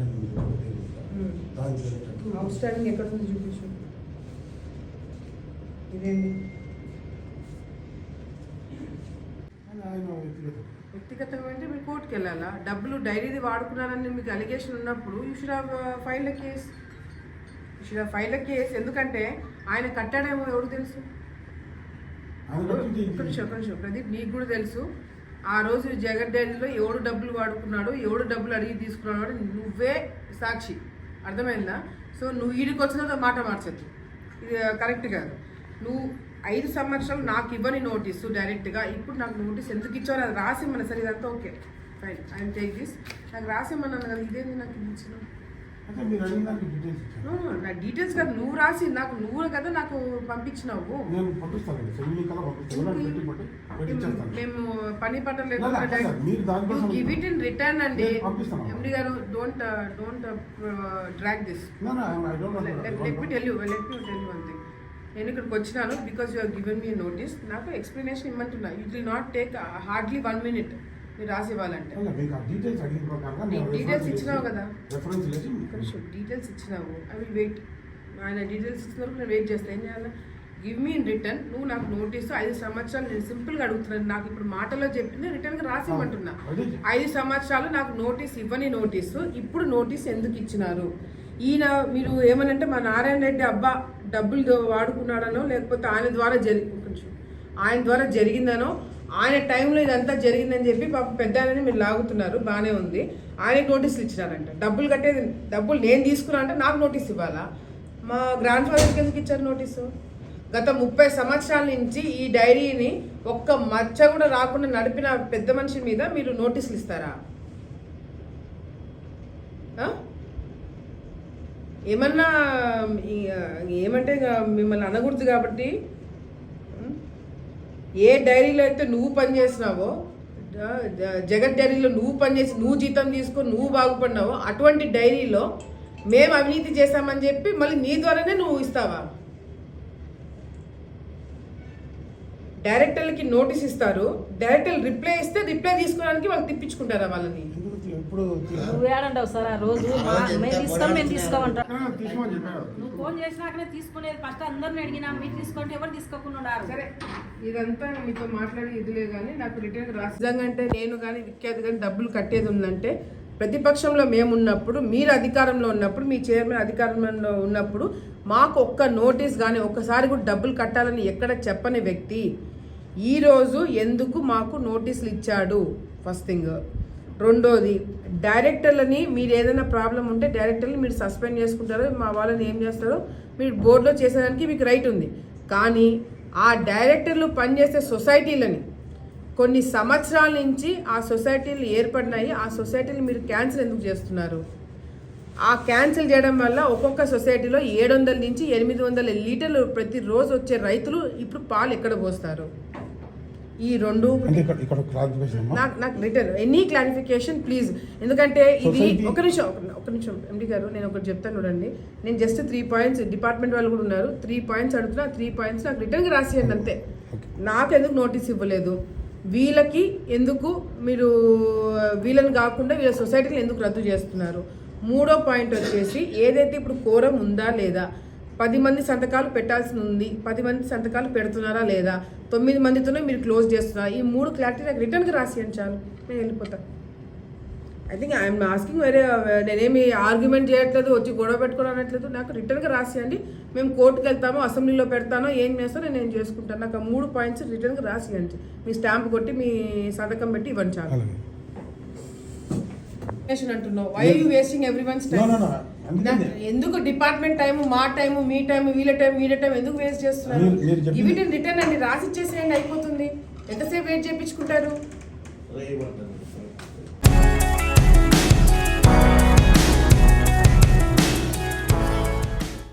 Out standing Hmm. Standing ఎక్కడ ఉంది చూపించు. ఇదేంటి? వ్యక్తిగతంగా అంటే మీరు కోర్టుకి వెళ్ళాలా? డబ్బులు డైరీది వాడుకున్నారని మీకు అలిగేషన్ ఉన్నప్పుడు you should have file a case you should have file a case ఎందుకంటే ఆయన కట్టాడేమో ఎవరు తెలుసు? ప్రదీప్ నీకు కూడా తెలుసు. ఆ రోజు జగన్ డాడీలో ఎవడు డబ్బులు వాడుకున్నాడు ఎవడు డబ్బులు అడిగి తీసుకున్నాడు నువ్వే సాక్షి. అర్థమైందా? సో నువ్వు ఈడికి వచ్చిన మాట మార్చద్దు. ఇది కరెక్ట్ కాదు. నువ్వు ఐదు సంవత్సరాలు నాకు ఇవ్వని నోటీసు డైరెక్ట్గా ఇప్పుడు నాకు నోటీస్ ఎందుకు ఇచ్చావు అది రాసి మన సరే ఇదంతా okay. Fine I'm take this నాకు రాసి మన కదా ఇదేంది నాకు ఇచ్చిన? నా డీటెయిల్స్ కాదు నువ్వు రాసి నాకు నువ్వు కదా నాకు పంపించినావు. మేము పని పట్ట లేదు, గివ్ ఇట్ ఇన్ రిటర్న్ అండి. ఎండి గారు don't don't drag this let me tell you let me tell you thing నేను ఇక్కడికి వచ్చినాను because you have given me notice నాకు explanation ఇమ్మంటున్నా. It will not take hardly one minute మీరు రాసి ఇవ్వాలంటే details అడిగిన ప్రకారంగా reference ఇచ్చినావు కదా? చేసి కొంచెం డీటెయిల్స్ ఇచ్చినావు. ఐ విల్ వెయిట్ ఆయన డీటెయిల్స్ ఇచ్చిన వరకు నేను వెయిట్ చేస్తాను ఏం చేయాలి? గివ్ మీ ఇన్ రిటర్న్ నువ్వు నాకు నోటీస్ ఐదు సంవత్సరాలు నేను సింపుల్గా అడుగుతున్నాను. నాకు ఇప్పుడు మాటలో చెప్పింది రిటర్న్గా రాసి ఇవ్వమంటున్నా అదే ఐదు సంవత్సరాలు నాకు నోటీస్ ఇవ్వని నోటీసు ఇప్పుడు నోటీస్ ఎందుకు ఇచ్చినారు? ఈయన మీరు ఏమనంటే మా నారాయణ రెడ్డి అబ్బా డబ్బులు వాడుకున్నాడనో లేకపోతే ఆయన ద్వారా జరి కొంచెం ఆయన ద్వారా జరిగిందనో ఆయన టైంలో ఇదంతా జరిగిందని చెప్పి పాప పెద్ద ఆయనని మీరు లాగుతున్నారు బాగానే ఉంది. ఆయనకి నోటీసులు ఇచ్చినారంట. డబ్బులు కట్టేది డబ్బులు నేను తీసుకున్నా అంటే నాకు నోటీస్ ఇవ్వాలా? మా గ్రాండ్ ఫాదర్కి ఎందుకు ఇచ్చారు నోటీసు గత ముప్పై సంవత్సరాల నుంచి ఈ డైరీని ఒక్క మచ్చ కూడా రాకుండా నడిపిన పెద్ద మనిషి మీద మీరు నోటీసులు ఇస్తారా? ఏమన్నా ఏమంటే మిమ్మల్ని అనకూడదు కాబట్టి ఏ డైరీలో అయితే నువ్వు పని చేసినావో ఆ, జ- జగత్ డైరీలో నువ్వు పనిచేసి నువ్వు జీతం తీసుకొని నువ్వు బాగుపడినావో అటువంటి డైరీలో మేము అవినీతి చేశామని చెప్పి మళ్ళీ నీ ద్వారానే నువ్వు ఇస్తావా? డైరెక్టర్లకి నోటీస్ ఇస్తారు డైరెక్టర్లు రిప్లై ఇస్తే రిప్లై తీసుకోవడానికి వాళ్ళు తిప్పించుకుంటారా వాళ్ళని? సార్ ఆ రోజు? మేము తీసుకోం మేము నువ్వు ఫోన్ చేసినాకనే తీసుకునేది ఫస్ట్ అందరిని అడిగినా మీరు తీసుకుంటే ఎవరు తీసుకోకుండా ఉన్నారు? సరే. ఇదంతా మీతో మాట్లాడి ఇదిలే కానీ నాకు రిటర్న్ రాసి అంటే నేను కానీ విఖ్యాతి కానీ డబ్బులు కట్టేది ఉందంటే ప్రతిపక్షంలో మేము ఉన్నప్పుడు మీరు అధికారంలో ఉన్నప్పుడు మీ చైర్మన్ అధికారంలో ఉన్నప్పుడు మాకు ఒక్క నోటీస్ కానీ ఒక్కసారి కూడా డబ్బులు కట్టాలని ఎక్కడ చెప్పని వ్యక్తి ఈరోజు ఎందుకు మాకు నోటీసులు ఇచ్చాడు? ఫస్ట్ థింగ్ రెండోది డైరెక్టర్లని మీరు ఏదైనా ప్రాబ్లం ఉంటే డైరెక్టర్ని మీరు సస్పెండ్ చేసుకుంటారో మా వాళ్ళని ఏం చేస్తారో మీరు బోర్డులో చేసేదానికి మీకు రైట్ ఉంది. కానీ ఆ డైరెక్టర్లు పనిచేసే సొసైటీలని. కొన్ని సంవత్సరాల నుంచి ఆ సొసైటీలు ఏర్పడినాయి. ఆ సొసైటీలు మీరు క్యాన్సిల్ ఎందుకు చేస్తున్నారు? ఆ క్యాన్సిల్ చేయడం వల్ల ఒక్కొక్క సొసైటీలో ఏడు వందల నుంచి ఎనిమిది వందల లీటర్లు ప్రతిరోజు వచ్చే రైతులు ఇప్పుడు పాలు ఎక్కడ పోస్తారు? ఈ రెండు నాకు రిటర్న్ ఎనీ క్లారిఫికేషన్ ప్లీజ్ ఎందుకంటే ఇది ఒక నిమిషం ఒక- ఒక నిమిషం. ఎండి గారు నేను ఒకటి చెప్తాను చూడండి. నేను జస్ట్ త్రీ పాయింట్స్ డిపార్ట్మెంట్ వాళ్ళు కూడా ఉన్నారు. త్రీ పాయింట్స్ అడుగుతున్నా త్రీ పాయింట్స్ నాకు రిటర్న్గా రాసియండి అంతే. నాకు ఎందుకు నోటీస్ ఇవ్వలేదు? వీళ్ళకి ఎందుకు మీరు వీళ్ళని కాకుండా వీళ్ళ సొసైటీని ఎందుకు రద్దు చేస్తున్నారు? మూడో పాయింట్ వచ్చేసి ఏదైతే ఇప్పుడు కోరం ఉందా లేదా? పది మంది సంతకాలు పెట్టాల్సి ఉంది పది మంది సంతకాలు పెడుతున్నారా లేదా? తొమ్మిది మందితోనే మీరు క్లోజ్ చేస్తున్నారా? ఈ మూడు క్లారిటీ నాకు రిటర్న్కి రాసియండి చాలు. నేను వెళ్ళిపోతాను ఐ థింక్ ఐఎమ్ ఆస్కింగ్ వేరే నేనేమి ఆర్గ్యుమెంట్ చేయట్లేదు వచ్చి గొడవ పెట్టుకోవడం అనట్లేదు. నాకు రిటర్న్గా రాసియండి మేము కోర్టుకు వెళ్తామో అసెంబ్లీలో పెడతానో ఏం చేస్తానో నేను ఏం చేసుకుంటాను. నాకు ఆ మూడు పాయింట్స్ రిటర్న్గా రాసియండి మీ స్టాంప్ కొట్టి మీ సంతకం పెట్టి ఇవ్వండి చాలు. అంటున్నావు? Why you wasting every ones. అందుకనే. ఎందుకు డిపార్ట్మెంట్ టైం మా టైం మీ టైం వీళ్ళ టైం వీళ్ళ టైం ఎందుకు వేస్ట్ చేస్తున్నారు? గివ్ ఇట్ రిటర్న్ అండి రాసి ఇచ్చేసేయండి అయిపోతుంది. ఎంతసేపు వెయిట్ చేయించుకుంటారు? రేయమంటారు